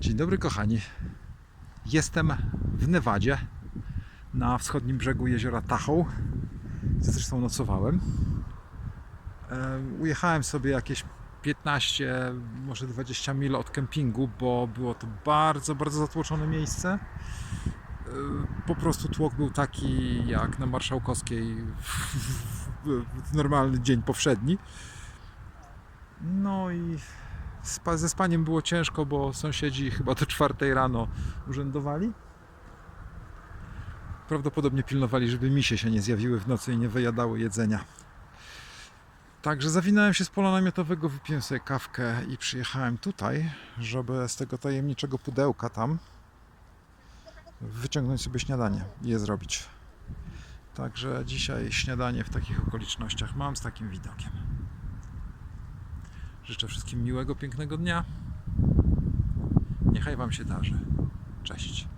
Dzień dobry kochani. Jestem w Nevadzie na wschodnim brzegu jeziora Tahoe. gdzie Zresztą nocowałem. E, Ujechałem sobie jakieś 15, może 20 mil od kempingu, bo było to bardzo, bardzo zatłoczone miejsce. E, Po prostu tłok był taki jak na Marszałkowskiej w, normalny dzień powszedni. No i Spa, ze spaniem było ciężko, bo sąsiedzi chyba do czwartej rano urzędowali. Prawdopodobnie pilnowali, żeby misie się nie zjawiły w nocy i nie wyjadały jedzenia. Także zawinąłem się z pola namiotowego, wypiłem sobie kawkę i przyjechałem tutaj, żeby z tego tajemniczego pudełka tam wyciągnąć sobie śniadanie i je zrobić. Także dzisiaj śniadanie w takich okolicznościach mam z takim widokiem. Życzę wszystkim miłego, pięknego dnia. Niechaj Wam się darzy. Cześć.